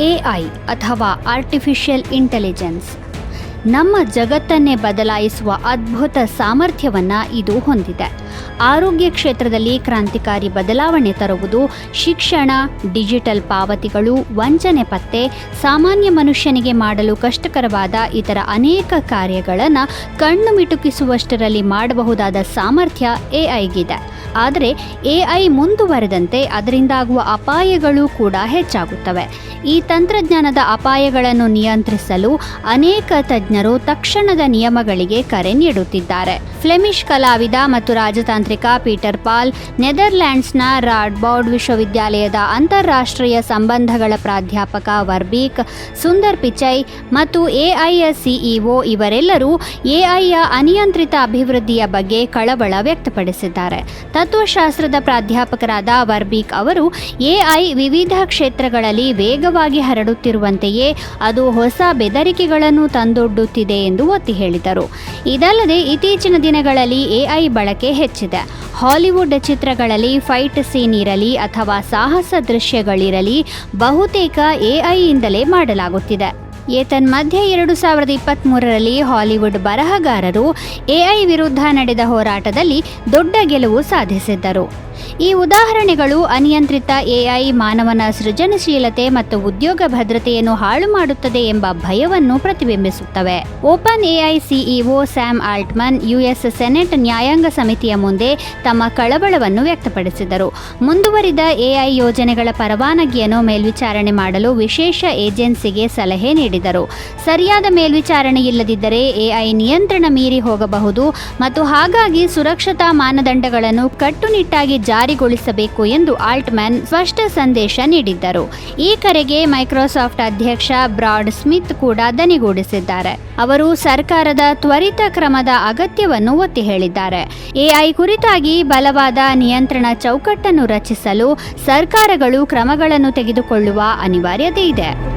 AI ಅಥವಾ artificial intelligence ನಮ್ಮ ಜಗತ್ತನ್ನೇ ಬದಲಾಯಿಸುವ ಅದ್ಭುತ ಸಾಮರ್ಥ್ಯವನ್ನು ಇದು ಹೊಂದಿದೆ. ಆರೋಗ್ಯ ಕ್ಷೇತ್ರದಲ್ಲಿ ಕ್ರಾಂತಿಕಾರಿ ಬದಲಾವಣೆ ತರುವುದು ಶಿಕ್ಷಣ ಡಿಜಿಟಲ್ ಪಾವತಿಗಳು, ವಂಚನೆ ಪತ್ತೆ, ಸಾಮಾನ್ಯ ಮನುಷ್ಯನಿಗೆ ಮಾಡಲು ಕಷ್ಟಕರವಾದ ಇತರ ಅನೇಕ ಕಾರ್ಯಗಳನ್ನು ಕಣ್ಣು ಮಿಟುಕಿಸುವಷ್ಟರಲ್ಲಿ ಮಾಡಬಹುದಾದ ಸಾಮರ್ಥ್ಯ ಎಐಗಿದೆ ಆದರೆ ಎಐ ಮುಂದುವರೆದಂತೆ ಅದರಿಂದಾಗುವ ಅಪಾಯಗಳು ಕೂಡ ಹೆಚ್ಚಾಗುತ್ತವೆ. ಈ ತಂತ್ರಜ್ಞಾನದ ಅಪಾಯಗಳನ್ನು ನಿಯಂತ್ರಿಸಲು ಅನೇಕ ತಜ್ಞರು ತಕ್ಷಣದ ನಿಯಮಗಳಿಗೆ ಕರೆ ನೀಡುತ್ತಿದ್ದಾರೆ. ಫ್ಲೆಮಿಶ್ ಕಲಾವಿದ ಮತ್ತು ರಾಜತಾಂತ್ರಿಕ ಪೀಟರ್ ಪಾಲ್, ನೆದರ್ಲ್ಯಾಂಡ್ಸ್ನ ರಾಡ್ಬೌಡ್ ವಿಶ್ವವಿದ್ಯಾಲಯದ ಅಂತಾರಾಷ್ಟ್ರೀಯ ಸಂಬಂಧಗಳ ಪ್ರಾಧ್ಯಾಪಕ ವರ್ಬೀಕ್ ಸುಂದರ್ ಪಿಚೈ ಮತ್ತು ಎಐಯ ಸಿಇಒ ಇವರೆಲ್ಲರೂ ಎಐಯ ಅನಿಯಂತ್ರಿತ ಅಭಿವೃದ್ಧಿಯ ಬಗ್ಗೆ ಕಳವಳ ವ್ಯಕ್ತಪಡಿಸಿದ್ದಾರೆ. ತತ್ವಶಾಸ್ತ್ರದ ಪ್ರಾಧ್ಯಾಪಕರಾದ ವರ್ಬೀಕ್ ಅವರು ಎಐ ವಿವಿಧ ಕ್ಷೇತ್ರಗಳಲ್ಲಿ ವೇಗವಾಗಿ ಹರಡುತ್ತಿರುವಂತೆಯೇ ಅದು ಹೊಸ ಬೆದರಿಕೆಗಳನ್ನು ತಂದೊಡ್ಡುತ್ತಿದೆ ಎಂದು ಒತ್ತಿ ಹೇಳಿದರು. ಇದಲ್ಲದೆ ಇತ್ತೀಚಿನ ದಿನಗಳಲ್ಲಿ ಎಐ ಬಳಕೆ ಹೆಚ್ಚಿದೆ. ಹಾಲಿವುಡ್ ಚಿತ್ರಗಳಲ್ಲಿ ಫೈಟ್ ಸೀನ್ ಇರಲಿ ಅಥವಾ ಸಾಹಸ ದೃಶ್ಯಗಳಿರಲಿ ಬಹುತೇಕ ಎಐಯಿಂದಲೇ ಮಾಡಲಾಗುತ್ತಿದೆ. ಏತನ್ಮಧ್ಯೆ ಎರಡು ಸಾವಿರದ ಇಪ್ಪತ್ತ್ಮೂರರಲ್ಲಿ ಹಾಲಿವುಡ್ ಬರಹಗಾರರು ಎಐ ವಿರುದ್ಧ ನಡೆದ ಹೋರಾಟದಲ್ಲಿ ದೊಡ್ಡ ಗೆಲುವು ಸಾಧಿಸಿದ್ದರು. ಈ ಉದಾಹರಣೆಗಳು ಅನಿಯಂತ್ರಿತ ಎಐ ಮಾನವನ ಸೃಜನಶೀಲತೆ ಮತ್ತು ಉದ್ಯೋಗ ಭದ್ರತೆಯನ್ನು ಹಾಳು ಮಾಡುತ್ತದೆ ಎಂಬ ಭಯವನ್ನು ಪ್ರತಿಬಿಂಬಿಸುತ್ತವೆ. Open AI CEO Sam Altman, US Senate ನ್ಯಾಯಾಂಗ ಸಮಿತಿಯ ಮುಂದೆ ತಮ್ಮ ಕಳವಳವನ್ನು ವ್ಯಕ್ತಪಡಿಸಿದರು. ಮುಂದುವರಿದ ಎಐ ಯೋಜನೆಗಳ ಪರವಾನಗಿಯನ್ನು ಮೇಲ್ವಿಚಾರಣೆ ಮಾಡಲು ವಿಶೇಷ ಏಜೆನ್ಸಿಗೆ ಸಲಹೆ ನೀಡಿದರು. ಸರಿಯಾದ ಮೇಲ್ವಿಚಾರಣೆ ಇಲ್ಲದಿದ್ದರೆ ಎಐ ನಿಯಂತ್ರಣ ಮೀರಿ ಹೋಗಬಹುದು ಮತ್ತು ಹಾಗಾಗಿ ಸುರಕ್ಷತಾ ಮಾನದಂಡಗಳನ್ನು ಕಟ್ಟುನಿಟ್ಟಾಗಿ ಜಾರಿಗೊಳಿಸಬೇಕು ಎಂದು ಆಲ್ಟ್ಮ್ಯಾನ್ ಸ್ಪಷ್ಟ ಸಂದೇಶ ನೀಡಿದ್ದರು. ಈ ಕರೆಗೆ ಮೈಕ್ರೋಸಾಫ್ಟ್ ಅಧ್ಯಕ್ಷ ಬ್ರಾಡ್ ಸ್ಮಿತ್ ಕೂಡ ದನಿಗೂಡಿಸಿದ್ದಾರೆ. ಅವರು ಸರ್ಕಾರದ ತ್ವರಿತ ಕ್ರಮದ ಅಗತ್ಯವನ್ನು ಒತ್ತಿ ಹೇಳಿದ್ದಾರೆ. ಎಐ ಕುರಿತಾಗಿ ಬಲವಾದ ನಿಯಂತ್ರಣ ಚೌಕಟ್ಟನ್ನು ರಚಿಸಲು ಸರ್ಕಾರಗಳು ಕ್ರಮಗಳನ್ನು ತೆಗೆದುಕೊಳ್ಳುವ ಅನಿವಾರ್ಯತೆ ಇದೆ.